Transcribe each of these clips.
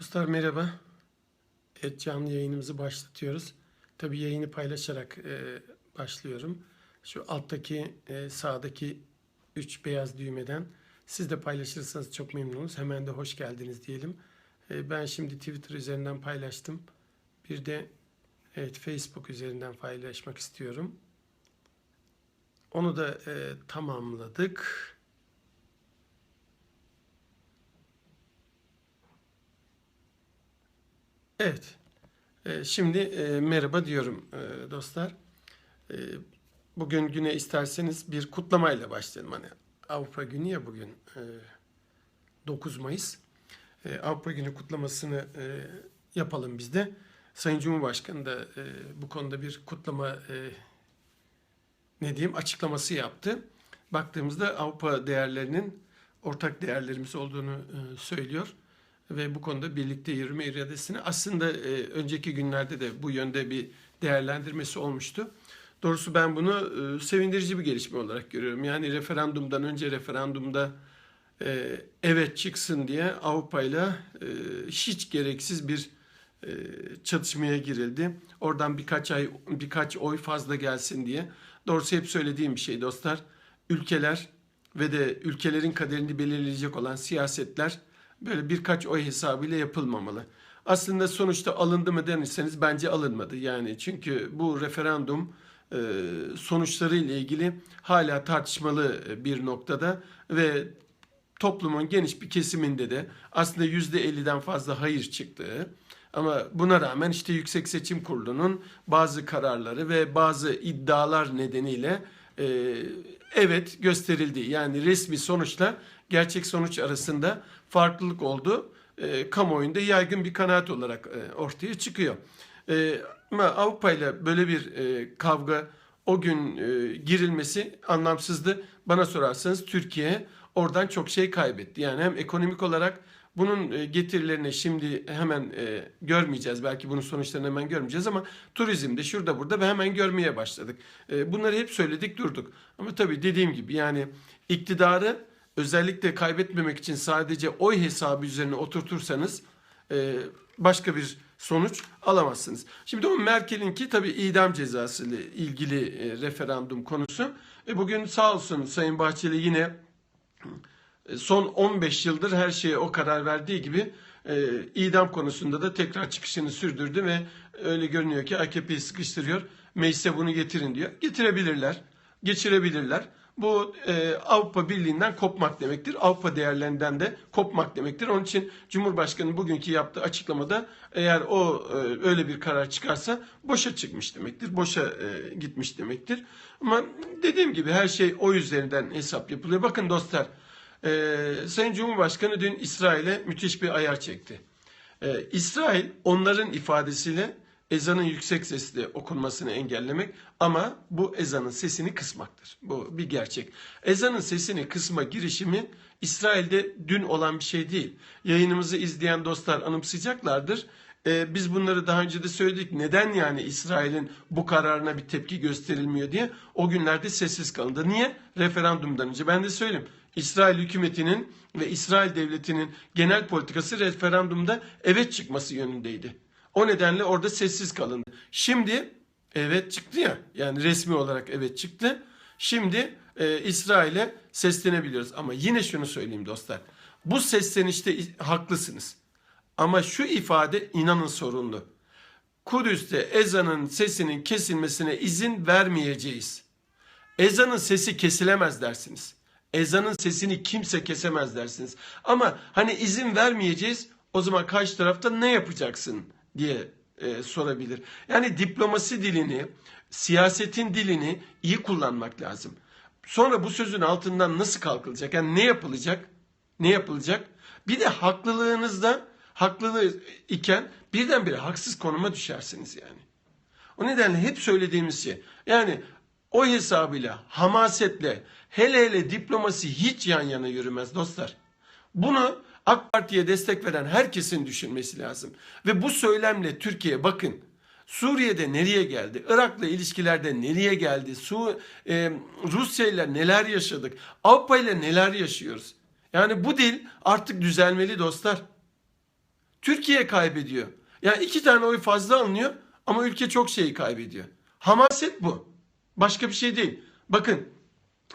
Dostlar merhaba. Evet canlı yayınımızı başlatıyoruz. Tabii yayını paylaşarak e, başlıyorum. Şu alttaki e, sağdaki üç beyaz düğmeden siz de paylaşırsanız çok memnunuz. Hemen de hoş geldiniz diyelim. E, ben şimdi Twitter üzerinden paylaştım. Bir de evet Facebook üzerinden paylaşmak istiyorum. Onu da e, tamamladık. Evet. E, şimdi e, merhaba diyorum e, dostlar. E, bugün güne isterseniz bir kutlamayla başlayalım. Hani Avrupa Günü ya bugün e, 9 Mayıs. E, Avrupa Günü kutlamasını yapalım biz de. Sayın Cumhurbaşkanı da bu konuda bir kutlama ne diyeyim açıklaması yaptı. Baktığımızda Avrupa değerlerinin ortak değerlerimiz olduğunu e, söylüyor ve bu konuda birlikte yürüme iradesini aslında e, önceki günlerde de bu yönde bir değerlendirmesi olmuştu. Doğrusu ben bunu e, sevindirici bir gelişme olarak görüyorum. Yani referandumdan önce referandumda e, evet çıksın diye Avrupa ile hiç gereksiz bir e, çatışmaya girildi. Oradan birkaç ay birkaç oy fazla gelsin diye. Doğrusu hep söylediğim bir şey dostlar. Ülkeler ve de ülkelerin kaderini belirleyecek olan siyasetler böyle birkaç oy hesabıyla yapılmamalı. Aslında sonuçta alındı mı denirseniz bence alınmadı. Yani çünkü bu referandum e, sonuçları ile ilgili hala tartışmalı bir noktada ve toplumun geniş bir kesiminde de aslında yüzde 50'den fazla hayır çıktığı ama buna rağmen işte Yüksek Seçim Kurulu'nun bazı kararları ve bazı iddialar nedeniyle e, evet gösterildi. Yani resmi sonuçla gerçek sonuç arasında farklılık oldu. E, kamuoyunda yaygın bir kanaat olarak e, ortaya çıkıyor. E, ama Avrupa ile böyle bir e, kavga o gün e, girilmesi anlamsızdı. Bana sorarsanız Türkiye oradan çok şey kaybetti. Yani hem ekonomik olarak bunun e, getirilerini şimdi hemen e, görmeyeceğiz. Belki bunun sonuçlarını hemen görmeyeceğiz ama turizmde şurada burada ve hemen görmeye başladık. E, bunları hep söyledik durduk. Ama tabii dediğim gibi yani iktidarı özellikle kaybetmemek için sadece oy hesabı üzerine oturtursanız e, başka bir sonuç alamazsınız. Şimdi o Merkel'inki tabii idam cezası ile ilgili e, referandum konusu. E, bugün sağ olsun Sayın Bahçeli yine e, son 15 yıldır her şeye o karar verdiği gibi e, idam konusunda da tekrar çıkışını sürdürdü ve öyle görünüyor ki AKP'yi sıkıştırıyor. Meclise bunu getirin diyor. Getirebilirler, geçirebilirler. Bu e, Avrupa Birliği'nden kopmak demektir. Avrupa değerlerinden de kopmak demektir. Onun için Cumhurbaşkanı bugünkü yaptığı açıklamada eğer o e, öyle bir karar çıkarsa boşa çıkmış demektir. Boşa e, gitmiş demektir. Ama dediğim gibi her şey o üzerinden hesap yapılıyor. Bakın dostlar ee, Sayın Cumhurbaşkanı dün İsrail'e müthiş bir ayar çekti. Ee, İsrail onların ifadesiyle ezanın yüksek sesle okunmasını engellemek ama bu ezanın sesini kısmaktır. Bu bir gerçek. Ezanın sesini kısma girişimi İsrail'de dün olan bir şey değil. Yayınımızı izleyen dostlar anımsayacaklardır. Ee, biz bunları daha önce de söyledik. Neden yani İsrail'in bu kararına bir tepki gösterilmiyor diye o günlerde sessiz kalındı. Niye? Referandumdan önce. Ben de söyleyeyim. İsrail hükümetinin ve İsrail devletinin genel politikası referandumda evet çıkması yönündeydi. O nedenle orada sessiz kalındı. Şimdi evet çıktı ya yani resmi olarak evet çıktı. Şimdi e, İsrail'e seslenebiliyoruz. Ama yine şunu söyleyeyim dostlar. Bu seslenişte haklısınız. Ama şu ifade inanın sorunlu. Kudüs'te ezanın sesinin kesilmesine izin vermeyeceğiz. Ezanın sesi kesilemez dersiniz. Ezanın sesini kimse kesemez dersiniz. Ama hani izin vermeyeceğiz o zaman karşı tarafta ne yapacaksın diye e, sorabilir. Yani diplomasi dilini, siyasetin dilini iyi kullanmak lazım. Sonra bu sözün altından nasıl kalkılacak? Yani ne yapılacak? Ne yapılacak? Bir de haklılığınızda haklılığı iken birdenbire haksız konuma düşersiniz yani. O nedenle hep söylediğimiz şey. Yani o hesabıyla, hamasetle, hele hele diplomasi hiç yan yana yürümez dostlar. Bunu AK Parti'ye destek veren herkesin düşünmesi lazım. Ve bu söylemle Türkiye bakın Suriye'de nereye geldi? Irak'la ilişkilerde nereye geldi? Su, e, Rusya ile neler yaşadık? Avrupa ile neler yaşıyoruz? Yani bu dil artık düzelmeli dostlar. Türkiye kaybediyor. Yani iki tane oy fazla alınıyor ama ülke çok şeyi kaybediyor. Hamaset bu. Başka bir şey değil. Bakın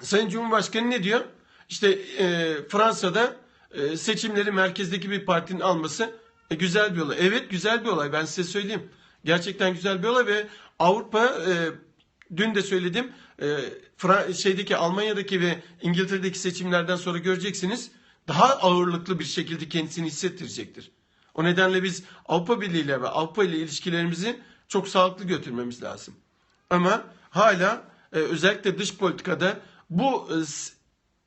Sayın Cumhurbaşkanı ne diyor? İşte e, Fransa'da e, seçimleri merkezdeki bir partinin alması e, güzel bir olay. Evet güzel bir olay ben size söyleyeyim. Gerçekten güzel bir olay ve Avrupa e, dün de söyledim e, Fra- şeydeki Almanya'daki ve İngiltere'deki seçimlerden sonra göreceksiniz daha ağırlıklı bir şekilde kendisini hissettirecektir. O nedenle biz Avrupa Birliği ile ve Avrupa ile ilişkilerimizi çok sağlıklı götürmemiz lazım. Ama hala e, özellikle dış politikada bu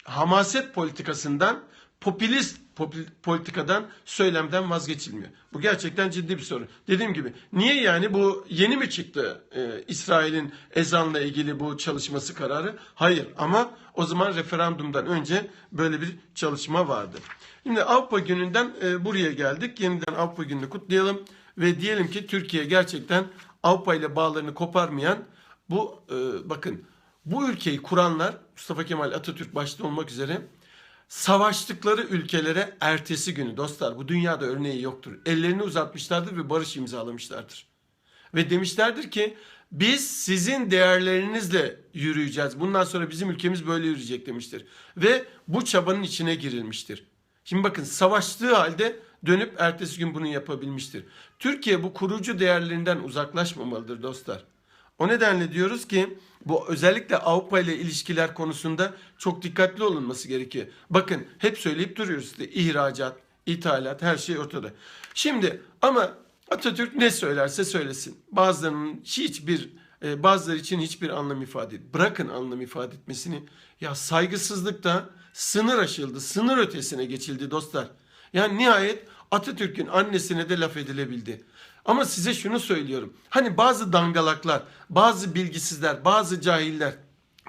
hamaset politikasından, popülist popül- politikadan, söylemden vazgeçilmiyor. Bu gerçekten ciddi bir sorun. Dediğim gibi niye yani bu yeni mi çıktı e, İsrail'in ezanla ilgili bu çalışması kararı? Hayır ama o zaman referandumdan önce böyle bir çalışma vardı. Şimdi Avrupa gününden e, buraya geldik. Yeniden Avrupa gününü kutlayalım ve diyelim ki Türkiye gerçekten Avrupa ile bağlarını koparmayan bu e, bakın bu ülkeyi kuranlar Mustafa Kemal Atatürk başta olmak üzere savaştıkları ülkelere ertesi günü dostlar bu dünyada örneği yoktur. Ellerini uzatmışlardır ve barış imzalamışlardır. Ve demişlerdir ki biz sizin değerlerinizle yürüyeceğiz. Bundan sonra bizim ülkemiz böyle yürüyecek demiştir. Ve bu çabanın içine girilmiştir. Şimdi bakın savaştığı halde dönüp ertesi gün bunu yapabilmiştir. Türkiye bu kurucu değerlerinden uzaklaşmamalıdır dostlar. O nedenle diyoruz ki bu özellikle Avrupa ile ilişkiler konusunda çok dikkatli olunması gerekiyor. Bakın hep söyleyip duruyoruz işte ihracat, ithalat her şey ortada. Şimdi ama Atatürk ne söylerse söylesin. Bazılarının hiçbir e, bazıları için hiçbir anlam ifade et. Bırakın anlam ifade etmesini. Ya saygısızlıkta sınır aşıldı, sınır ötesine geçildi dostlar. Yani nihayet Atatürk'ün annesine de laf edilebildi. Ama size şunu söylüyorum. Hani bazı dangalaklar, bazı bilgisizler, bazı cahiller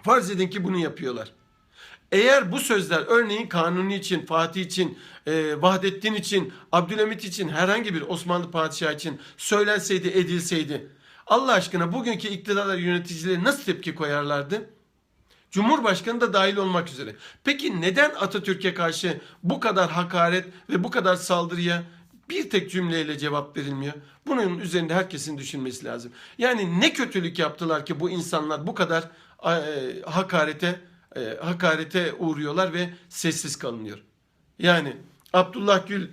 farz edin ki bunu yapıyorlar. Eğer bu sözler örneğin Kanuni için, Fatih için, e, Vahdettin için, Abdülhamit için, herhangi bir Osmanlı padişahı için söylenseydi, edilseydi Allah aşkına bugünkü iktidarlar yöneticileri nasıl tepki koyarlardı? Cumhurbaşkanı da dahil olmak üzere. Peki neden Atatürk'e karşı bu kadar hakaret ve bu kadar saldırıya bir tek cümleyle cevap verilmiyor? Bunun üzerinde herkesin düşünmesi lazım. Yani ne kötülük yaptılar ki bu insanlar bu kadar e, hakarete e, hakarete uğruyorlar ve sessiz kalınıyor. Yani Abdullah Gül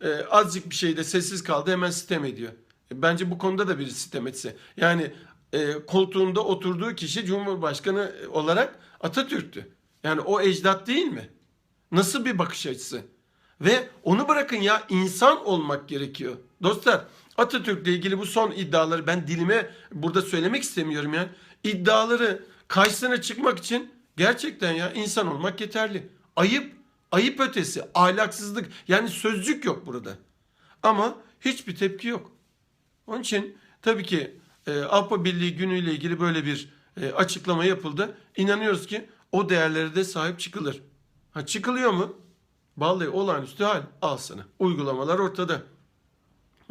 e, azıcık bir şeyde sessiz kaldı hemen sitem ediyor. E, Bence bu konuda da bir sitem etse. Yani e, koltuğunda oturduğu kişi Cumhurbaşkanı olarak Atatürk'tü. Yani o ecdat değil mi? Nasıl bir bakış açısı? Ve onu bırakın ya insan olmak gerekiyor. Dostlar Atatürk'le ilgili bu son iddiaları ben dilime burada söylemek istemiyorum ya. İddiaları karşısına çıkmak için gerçekten ya insan olmak yeterli. Ayıp, ayıp ötesi, ahlaksızlık yani sözcük yok burada. Ama hiçbir tepki yok. Onun için tabii ki e, Avrupa Birliği günüyle ilgili böyle bir e, açıklama yapıldı. İnanıyoruz ki o değerlere de sahip çıkılır. Ha çıkılıyor mu? Vallahi olağanüstü hal al. Uygulamalar ortada.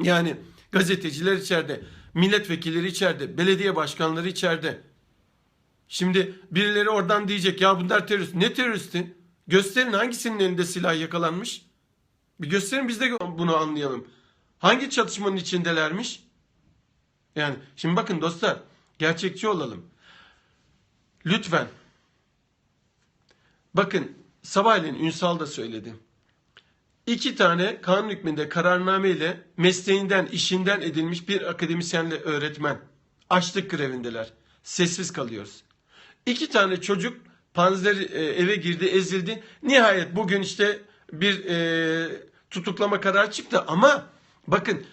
Yani gazeteciler içeride, milletvekilleri içeride, belediye başkanları içeride. Şimdi birileri oradan diyecek ya bunlar terörist. Ne teröristi? Gösterin hangisinin elinde silah yakalanmış? Bir gösterin biz de bunu anlayalım. Hangi çatışmanın içindelermiş? Yani şimdi bakın dostlar gerçekçi olalım. Lütfen. Bakın sabahleyin Ünsal da söyledi. İki tane kanun hükmünde kararname ile mesleğinden, işinden edilmiş bir akademisyenle öğretmen açlık grevindeler. Sessiz kalıyoruz. İki tane çocuk panzer e, eve girdi, ezildi. Nihayet bugün işte bir e, tutuklama kararı çıktı ama bakın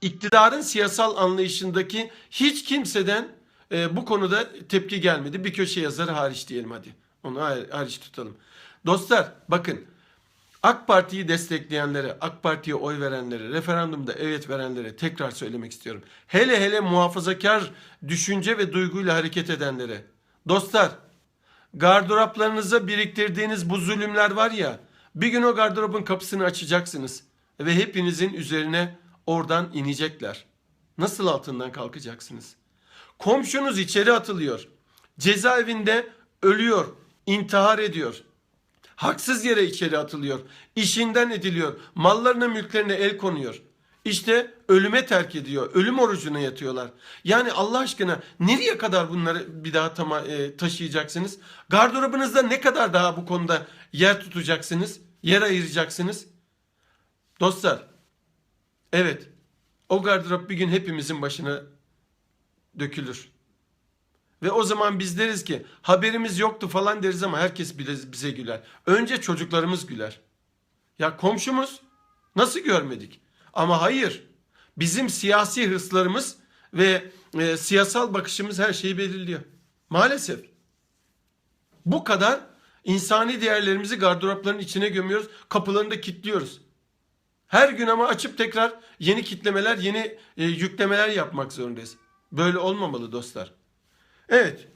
iktidarın siyasal anlayışındaki hiç kimseden e, bu konuda tepki gelmedi. Bir köşe yazarı hariç diyelim hadi. Onu har- hariç tutalım. Dostlar bakın AK Parti'yi destekleyenlere, AK Parti'ye oy verenlere, referandumda evet verenlere tekrar söylemek istiyorum. Hele hele muhafazakar düşünce ve duyguyla hareket edenlere. Dostlar, gardıroplarınıza biriktirdiğiniz bu zulümler var ya, bir gün o gardırobun kapısını açacaksınız ve hepinizin üzerine oradan inecekler. Nasıl altından kalkacaksınız? Komşunuz içeri atılıyor. Cezaevinde ölüyor, intihar ediyor. Haksız yere içeri atılıyor. işinden ediliyor. Mallarına mülklerine el konuyor. işte ölüme terk ediyor. Ölüm orucuna yatıyorlar. Yani Allah aşkına nereye kadar bunları bir daha tama, e, taşıyacaksınız? Gardırobunuzda ne kadar daha bu konuda yer tutacaksınız? Yer ayıracaksınız? Dostlar, evet o gardırop bir gün hepimizin başına dökülür. Ve o zaman biz deriz ki haberimiz yoktu falan deriz ama herkes bize, güler. Önce çocuklarımız güler. Ya komşumuz nasıl görmedik? Ama hayır. Bizim siyasi hırslarımız ve e, siyasal bakışımız her şeyi belirliyor. Maalesef. Bu kadar insani değerlerimizi gardıropların içine gömüyoruz. Kapılarını da kilitliyoruz. Her gün ama açıp tekrar yeni kitlemeler, yeni e, yüklemeler yapmak zorundayız. Böyle olmamalı dostlar. Evet.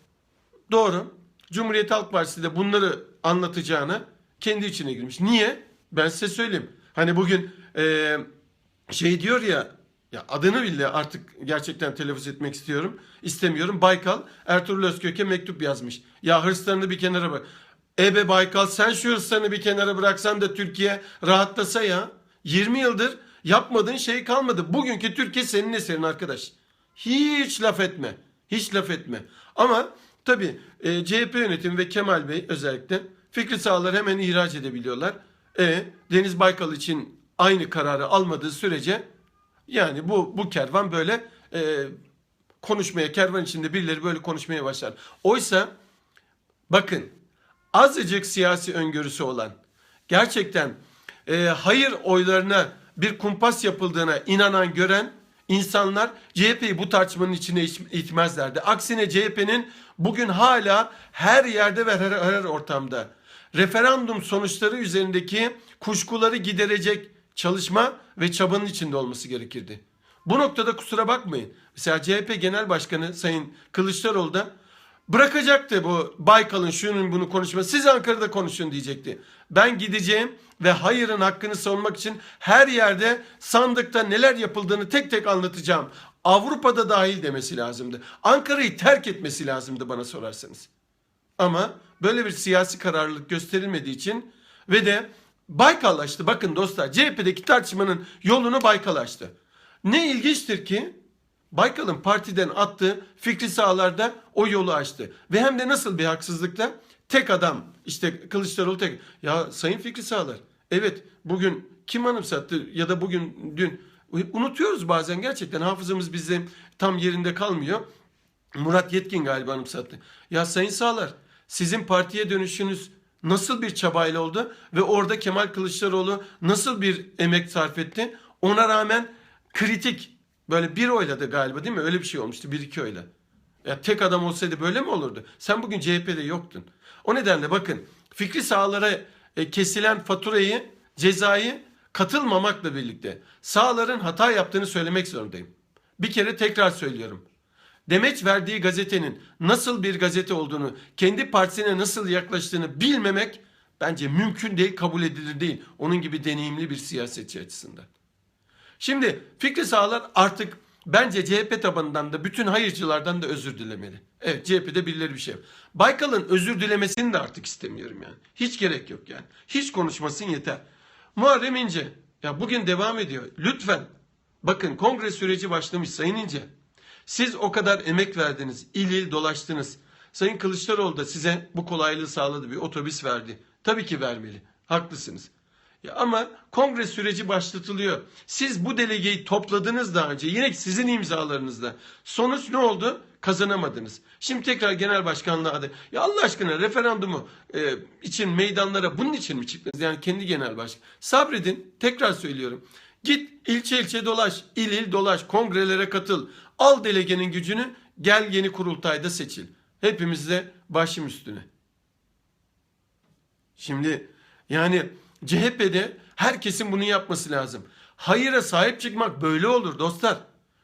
Doğru. Cumhuriyet Halk Partisi de bunları anlatacağına kendi içine girmiş. Niye? Ben size söyleyeyim. Hani bugün e, şey diyor ya ya adını bile artık gerçekten telaffuz etmek istiyorum. İstemiyorum. Baykal Ertuğrul Özkök'e mektup yazmış. Ya hırslarını bir kenara bırak. Ebe Baykal sen şu hırslarını bir kenara bıraksan da Türkiye rahatlasa ya. 20 yıldır yapmadığın şey kalmadı. Bugünkü Türkiye senin eserin arkadaş. Hiç laf etme. Hiç laf etme. Ama tabii e, CHP yönetimi ve Kemal Bey özellikle fikri sahaları hemen ihraç edebiliyorlar. E, Deniz Baykal için aynı kararı almadığı sürece yani bu bu kervan böyle e, konuşmaya, kervan içinde birileri böyle konuşmaya başlar. Oysa bakın azıcık siyasi öngörüsü olan, gerçekten e, hayır oylarına bir kumpas yapıldığına inanan, gören insanlar CHP'yi bu tartışmanın içine iç- itmezlerdi. Aksine CHP'nin bugün hala her yerde ve her, her ortamda referandum sonuçları üzerindeki kuşkuları giderecek çalışma ve çabanın içinde olması gerekirdi. Bu noktada kusura bakmayın. Mesela CHP Genel Başkanı Sayın Kılıçdaroğlu da bırakacaktı bu Baykal'ın şunun bunu konuşması. Siz Ankara'da konuşun diyecekti. Ben gideceğim ve hayırın hakkını savunmak için her yerde sandıkta neler yapıldığını tek tek anlatacağım. Avrupa'da dahil demesi lazımdı. Ankara'yı terk etmesi lazımdı bana sorarsanız. Ama böyle bir siyasi kararlılık gösterilmediği için ve de Baykal açtı. Bakın dostlar CHP'deki tartışmanın yolunu Baykal açtı. Ne ilginçtir ki Baykal'ın partiden attığı fikri sahalarda o yolu açtı. Ve hem de nasıl bir haksızlıkla tek adam işte Kılıçdaroğlu tek. Ya sayın fikri sahalar evet bugün kim anımsattı ya da bugün dün unutuyoruz bazen gerçekten hafızamız bizde tam yerinde kalmıyor. Murat Yetkin galiba anımsattı. Ya sayın sağlar sizin partiye dönüşünüz nasıl bir çabayla oldu ve orada Kemal Kılıçdaroğlu nasıl bir emek sarf etti? Ona rağmen kritik böyle bir oyladı galiba değil mi? Öyle bir şey olmuştu bir iki oyla. Ya tek adam olsaydı böyle mi olurdu? Sen bugün CHP'de yoktun. O nedenle bakın fikri sahalara e, kesilen faturayı, cezayı katılmamakla birlikte sağların hata yaptığını söylemek zorundayım. Bir kere tekrar söylüyorum. Demeç verdiği gazetenin nasıl bir gazete olduğunu, kendi partisine nasıl yaklaştığını bilmemek bence mümkün değil, kabul edilir değil. Onun gibi deneyimli bir siyasetçi açısından. Şimdi Fikri Sağlar artık bence CHP tabanından da bütün hayırcılardan da özür dilemeli. Evet CHP'de birileri bir şey. Baykal'ın özür dilemesini de artık istemiyorum yani. Hiç gerek yok yani. Hiç konuşmasın yeter. Muharrem İnce ya bugün devam ediyor. Lütfen bakın kongre süreci başlamış Sayın İnce. Siz o kadar emek verdiniz, il il dolaştınız. Sayın Kılıçdaroğlu da size bu kolaylığı sağladı, bir otobüs verdi. Tabii ki vermeli, haklısınız. Ama kongre süreci başlatılıyor. Siz bu delegeyi topladınız daha önce, yine sizin imzalarınızla. Sonuç ne oldu? Kazanamadınız. Şimdi tekrar genel başkanlığa aday. Ya Allah aşkına referandumu e, için meydanlara bunun için mi çıktınız? Yani kendi genel başkan. Sabredin, tekrar söylüyorum. Git ilçe ilçe dolaş, il il dolaş, kongrelere katıl. Al delegenin gücünü, gel yeni kurultayda seçil. Hepimiz de başım üstüne. Şimdi yani CHP'de herkesin bunu yapması lazım. Hayıra sahip çıkmak böyle olur dostlar.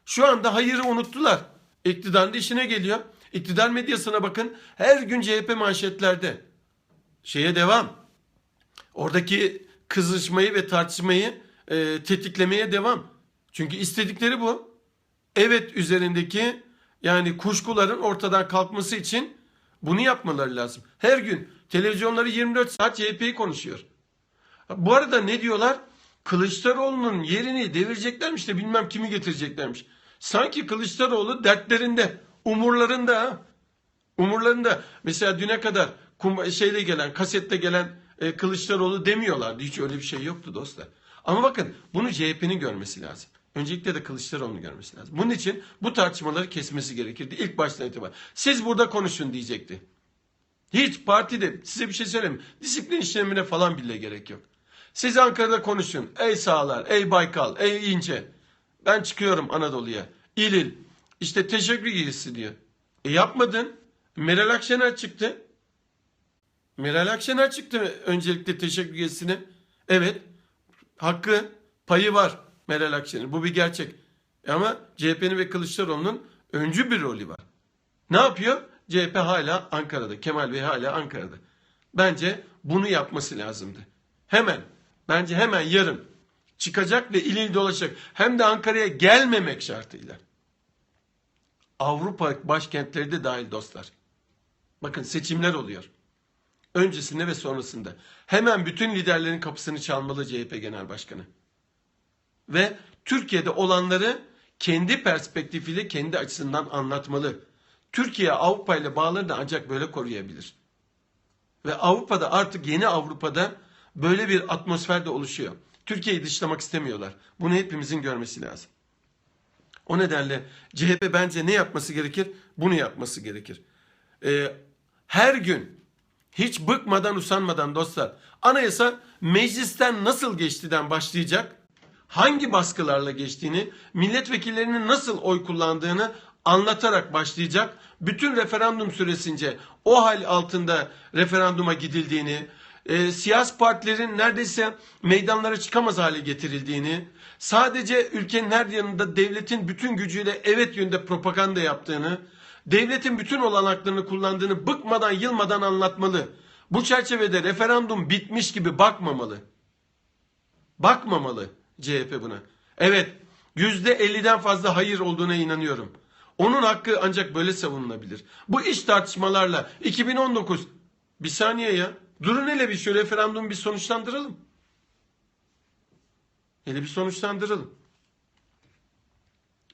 Şu anda hayırı unuttular. İktidarın da işine geliyor. İktidar medyasına bakın. Her gün CHP manşetlerde. Şeye devam. Oradaki kızışmayı ve tartışmayı e, tetiklemeye devam. Çünkü istedikleri bu. Evet üzerindeki yani kuşkuların ortadan kalkması için bunu yapmaları lazım. Her gün televizyonları 24 saat CHP'yi konuşuyor. Bu arada ne diyorlar? Kılıçdaroğlu'nun yerini devireceklermiş de bilmem kimi getireceklermiş. Sanki Kılıçdaroğlu dertlerinde, umurlarında. Umurlarında. Mesela düne kadar kum, şeyle gelen, kasette gelen e, Kılıçdaroğlu demiyorlardı. Hiç öyle bir şey yoktu dostlar. Ama bakın bunu CHP'nin görmesi lazım. Öncelikle de Kılıçdaroğlu'nun görmesi lazım. Bunun için bu tartışmaları kesmesi gerekirdi. İlk baştan itibaren. Siz burada konuşun diyecekti. Hiç partide size bir şey söyleyeyim. Disiplin işlemine falan bile gerek yok. Siz Ankara'da konuşun. Ey Sağlar, ey Baykal, ey İnce. Ben çıkıyorum Anadolu'ya. İlil. İşte teşekkür gezisi diyor. E yapmadın. Meral Akşener çıktı. Meral Akşener çıktı öncelikle teşekkür gezisine. Evet. Hakkı, payı var Meral Akşener. Bu bir gerçek. E Ama CHP'nin ve Kılıçdaroğlu'nun öncü bir rolü var. Ne yapıyor? CHP hala Ankara'da. Kemal Bey hala Ankara'da. Bence bunu yapması lazımdı. Hemen. Bence hemen yarın çıkacak ve il il dolaşacak. Hem de Ankara'ya gelmemek şartıyla. Avrupa başkentleri de dahil dostlar. Bakın seçimler oluyor. Öncesinde ve sonrasında. Hemen bütün liderlerin kapısını çalmalı CHP Genel Başkanı. Ve Türkiye'de olanları kendi perspektifiyle, kendi açısından anlatmalı. Türkiye Avrupa ile bağlarını ancak böyle koruyabilir. Ve Avrupa'da artık yeni Avrupa'da böyle bir atmosfer de oluşuyor. Türkiye'yi dışlamak istemiyorlar. Bunu hepimizin görmesi lazım. O nedenle CHP bence ne yapması gerekir? Bunu yapması gerekir. Ee, her gün hiç bıkmadan usanmadan dostlar anayasa meclisten nasıl geçtiden başlayacak? Hangi baskılarla geçtiğini, milletvekillerinin nasıl oy kullandığını anlatarak başlayacak. Bütün referandum süresince o hal altında referanduma gidildiğini, e, siyasi partilerin neredeyse meydanlara çıkamaz hale getirildiğini, sadece ülkenin her yanında devletin bütün gücüyle evet yönde propaganda yaptığını, devletin bütün olanaklarını kullandığını bıkmadan yılmadan anlatmalı. Bu çerçevede referandum bitmiş gibi bakmamalı. Bakmamalı CHP buna. Evet yüzde 50'den fazla hayır olduğuna inanıyorum. Onun hakkı ancak böyle savunulabilir. Bu iş tartışmalarla 2019 bir saniye ya durun hele bir şu referandumu bir sonuçlandıralım. Hele bir sonuçlandıralım.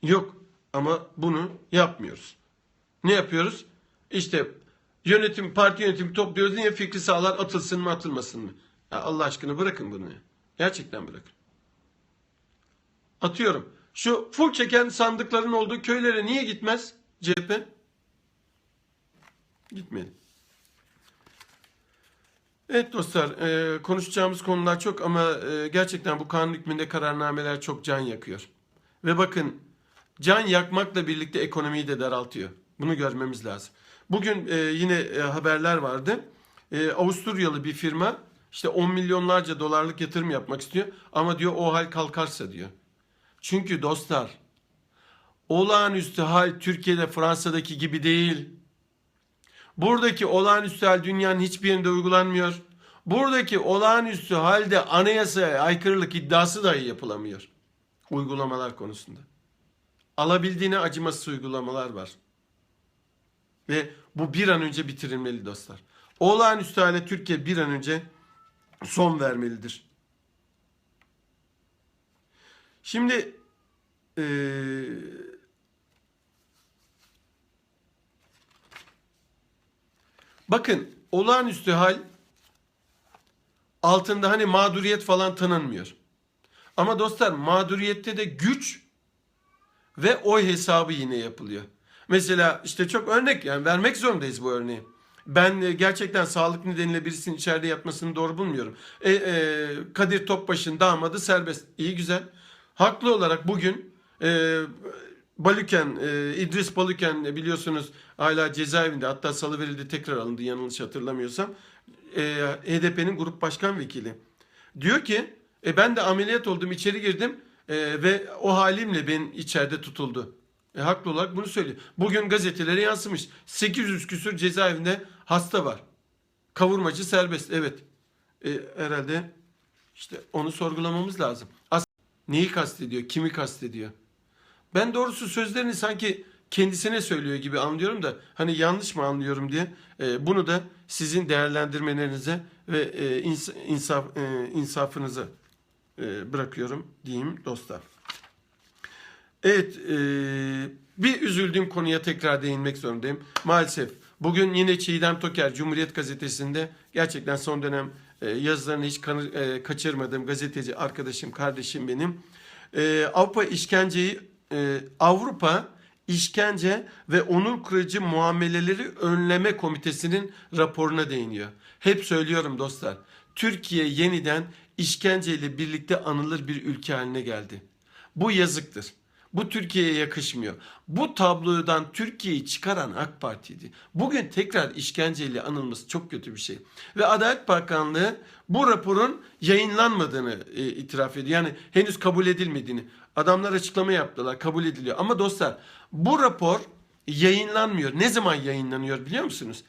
Yok ama bunu yapmıyoruz. Ne yapıyoruz? İşte yönetim, parti yönetimi topluyoruz. Niye fikri sağlar atılsın mı atılmasın mı? Ya Allah aşkına bırakın bunu. Gerçekten bırakın. Atıyorum. Şu full çeken sandıkların olduğu köylere niye gitmez CHP? Gitmedi. Evet dostlar, e, konuşacağımız konular çok ama e, gerçekten bu kanun hükmünde kararnameler çok can yakıyor. Ve bakın, can yakmakla birlikte ekonomiyi de daraltıyor. Bunu görmemiz lazım. Bugün e, yine e, haberler vardı. E, Avusturyalı bir firma işte 10 milyonlarca dolarlık yatırım yapmak istiyor ama diyor o hal kalkarsa diyor. Çünkü dostlar olağanüstü hal Türkiye'de Fransa'daki gibi değil. Buradaki olağanüstü hal dünyanın hiçbir yerinde uygulanmıyor. Buradaki olağanüstü halde anayasaya aykırılık iddiası dahi yapılamıyor. Uygulamalar konusunda. Alabildiğine acımasız uygulamalar var. Ve bu bir an önce bitirilmeli dostlar. Olağanüstü hale Türkiye bir an önce son vermelidir. Şimdi eee, bakın olağanüstü hal altında hani mağduriyet falan tanınmıyor. Ama dostlar mağduriyette de güç ve oy hesabı yine yapılıyor. Mesela işte çok örnek yani vermek zorundayız bu örneği. Ben e, gerçekten sağlık nedeniyle birisinin içeride yatmasını doğru bulmuyorum. E, e, Kadir Topbaş'ın damadı serbest. İyi güzel. Haklı olarak bugün e, Balüken, e, İdris Balüken e, biliyorsunuz hala cezaevinde hatta salı verildi tekrar alındı yanlış hatırlamıyorsam. E, HDP'nin grup başkan vekili. Diyor ki e, ben de ameliyat oldum içeri girdim e, ve o halimle ben içeride tutuldu. E, haklı olarak bunu söylüyor. Bugün gazetelere yansımış. 800 küsür cezaevinde hasta var. Kavurmacı serbest evet. E, herhalde işte onu sorgulamamız lazım. As neyi kastediyor? Kimi kastediyor? Ben doğrusu sözlerini sanki kendisine söylüyor gibi anlıyorum da hani yanlış mı anlıyorum diye e, bunu da sizin değerlendirmelerinize ve e, ins- insaf, e, insafınıza e, bırakıyorum diyeyim dostlar. Evet, e, bir üzüldüğüm konuya tekrar değinmek zorundayım. Maalesef bugün yine Çiğdem Toker Cumhuriyet Gazetesi'nde gerçekten son dönem e, yazılarını hiç kanı- e, kaçırmadığım gazeteci arkadaşım, kardeşim benim. E, Avrupa işkenceyi, e, Avrupa işkence ve onur kırıcı muameleleri önleme komitesinin raporuna değiniyor. Hep söylüyorum dostlar. Türkiye yeniden işkenceyle birlikte anılır bir ülke haline geldi. Bu yazıktır. Bu Türkiye'ye yakışmıyor. Bu tablodan Türkiye'yi çıkaran AK Parti'ydi. Bugün tekrar işkenceyle anılması çok kötü bir şey. Ve Adalet Bakanlığı bu raporun yayınlanmadığını e, itiraf ediyor. Yani henüz kabul edilmediğini. Adamlar açıklama yaptılar, kabul ediliyor. Ama dostlar bu rapor yayınlanmıyor. Ne zaman yayınlanıyor biliyor musunuz?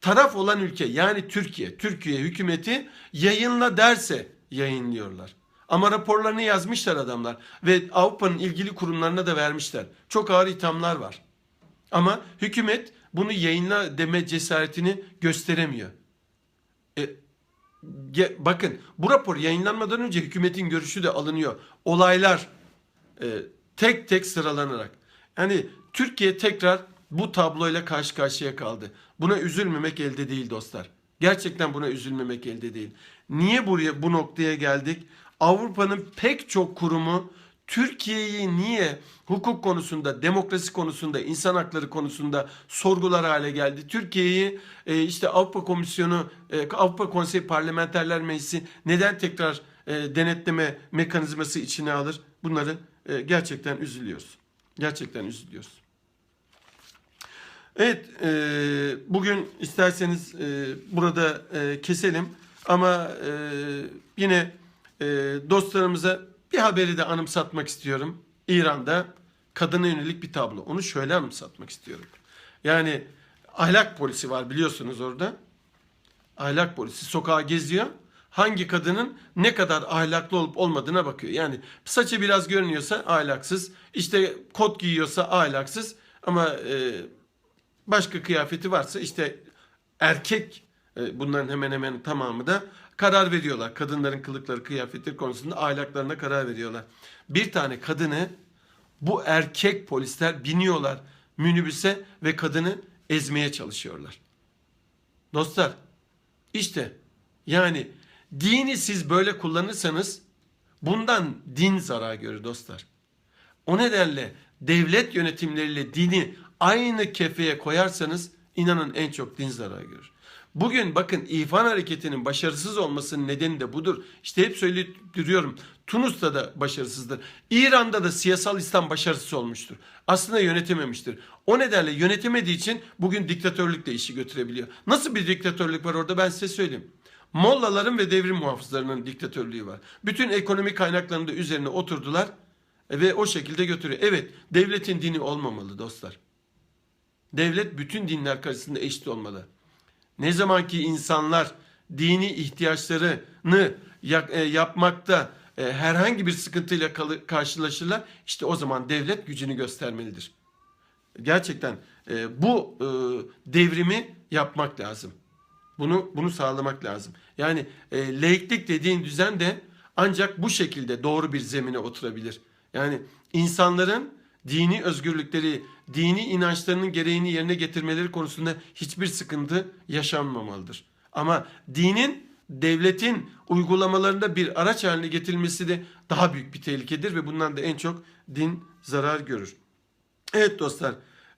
taraf olan ülke yani Türkiye, Türkiye hükümeti yayınla derse yayınlıyorlar. Ama raporlarını yazmışlar adamlar ve Avrupa'nın ilgili kurumlarına da vermişler. Çok ağır ithamlar var. Ama hükümet bunu yayınla deme cesaretini gösteremiyor. E, bakın bu rapor yayınlanmadan önce hükümetin görüşü de alınıyor. Olaylar e, tek tek sıralanarak. Yani Türkiye tekrar bu tabloyla karşı karşıya kaldı. Buna üzülmemek elde değil dostlar. Gerçekten buna üzülmemek elde değil. Niye buraya bu noktaya geldik? Avrupa'nın pek çok kurumu Türkiye'yi niye hukuk konusunda, demokrasi konusunda, insan hakları konusunda sorgular hale geldi? Türkiye'yi e, işte Avrupa Komisyonu, e, Avrupa Konseyi Parlamenterler Meclisi neden tekrar e, denetleme mekanizması içine alır? Bunları e, gerçekten üzülüyoruz. Gerçekten üzülüyoruz. Evet, e, bugün isterseniz e, burada keselim ama yine dostlarımıza bir haberi de anımsatmak istiyorum. İran'da kadına yönelik bir tablo. Onu şöyle anımsatmak istiyorum. Yani ahlak polisi var biliyorsunuz orada. Ahlak polisi sokağa geziyor. Hangi kadının ne kadar ahlaklı olup olmadığına bakıyor. Yani saçı biraz görünüyorsa ahlaksız, işte kot giyiyorsa ahlaksız ama e, başka kıyafeti varsa işte erkek e, bunların hemen hemen tamamı da karar veriyorlar. Kadınların kılıkları, kıyafetleri konusunda ahlaklarına karar veriyorlar. Bir tane kadını bu erkek polisler biniyorlar minibüse ve kadını ezmeye çalışıyorlar. Dostlar işte yani dini siz böyle kullanırsanız bundan din zarar görür dostlar. O nedenle devlet yönetimleriyle dini aynı kefeye koyarsanız inanın en çok din zarar görür. Bugün bakın İfan hareketinin başarısız olmasının nedeni de budur. İşte hep söylüyorum. Tunus'ta da başarısızdır. İran'da da siyasal İslam başarısız olmuştur. Aslında yönetememiştir. O nedenle yönetemediği için bugün diktatörlükle işi götürebiliyor. Nasıl bir diktatörlük var orada ben size söyleyeyim. Mollaların ve devrim muhafızlarının diktatörlüğü var. Bütün ekonomik kaynaklarını da üzerine oturdular ve o şekilde götürüyor. Evet devletin dini olmamalı dostlar. Devlet bütün dinler karşısında eşit olmalı. Ne zaman ki insanlar dini ihtiyaçlarını ya- e, yapmakta e, herhangi bir sıkıntıyla karşılaşırlar, işte o zaman devlet gücünü göstermelidir. Gerçekten e, bu e, devrimi yapmak lazım. Bunu bunu sağlamak lazım. Yani e, laiklik dediğin düzen de ancak bu şekilde doğru bir zemine oturabilir. Yani insanların dini özgürlükleri, dini inançlarının gereğini yerine getirmeleri konusunda hiçbir sıkıntı yaşanmamalıdır. Ama dinin devletin uygulamalarında bir araç haline getirilmesi de daha büyük bir tehlikedir ve bundan da en çok din zarar görür. Evet dostlar,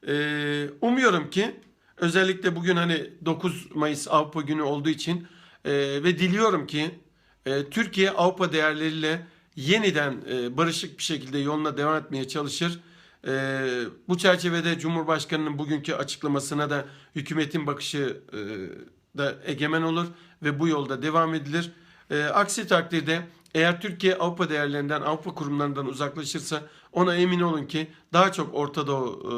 eee, umuyorum ki özellikle bugün hani 9 Mayıs Avrupa Günü olduğu için eee, ve diliyorum ki eee, Türkiye Avrupa değerleriyle yeniden eee, barışık bir şekilde yoluna devam etmeye çalışır. Eee, bu çerçevede Cumhurbaşkanı'nın bugünkü açıklamasına da hükümetin bakışı eee, da egemen olur ve bu yolda devam edilir. Eee, aksi takdirde eğer Türkiye Avrupa değerlerinden, Avrupa kurumlarından uzaklaşırsa ona emin olun ki daha çok Orta Doğu e,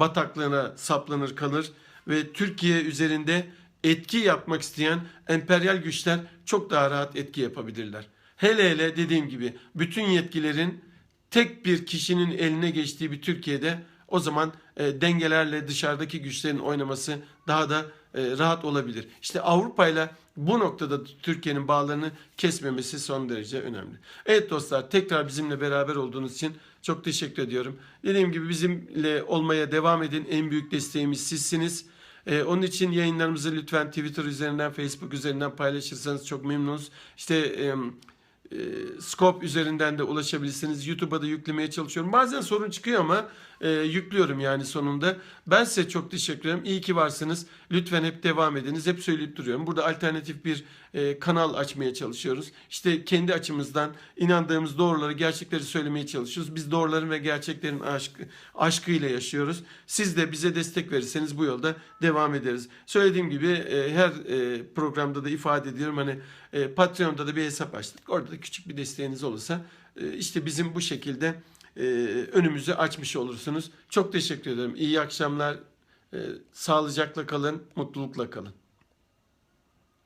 bataklığına saplanır kalır ve Türkiye üzerinde etki yapmak isteyen emperyal güçler çok daha rahat etki yapabilirler. Hele hele dediğim gibi bütün yetkilerin tek bir kişinin eline geçtiği bir Türkiye'de o zaman e, dengelerle dışarıdaki güçlerin oynaması daha da e, rahat olabilir. İşte Avrupa ile bu noktada Türkiye'nin bağlarını kesmemesi son derece önemli. Evet dostlar tekrar bizimle beraber olduğunuz için çok teşekkür ediyorum. Dediğim gibi bizimle olmaya devam edin. En büyük desteğimiz sizsiniz. Ee, onun için yayınlarımızı lütfen Twitter üzerinden, Facebook üzerinden paylaşırsanız çok memnunuz. İşte e, e, Scope üzerinden de ulaşabilirsiniz. YouTube'a da yüklemeye çalışıyorum. Bazen sorun çıkıyor ama e, yüklüyorum yani sonunda. Ben size çok teşekkür ederim. İyi ki varsınız. Lütfen hep devam ediniz. Hep söyleyip duruyorum. Burada alternatif bir e, kanal açmaya çalışıyoruz. İşte kendi açımızdan inandığımız doğruları, gerçekleri söylemeye çalışıyoruz. Biz doğruların ve gerçeklerin aşkı, aşkıyla yaşıyoruz. Siz de bize destek verirseniz bu yolda devam ederiz. Söylediğim gibi e, her e, programda da ifade ediyorum. Hani e, Patreon'da da bir hesap açtık. Orada da küçük bir desteğiniz olursa e, işte bizim bu şekilde e, önümüzü açmış olursunuz. Çok teşekkür ederim. İyi akşamlar. E, sağlıcakla kalın, mutlulukla kalın.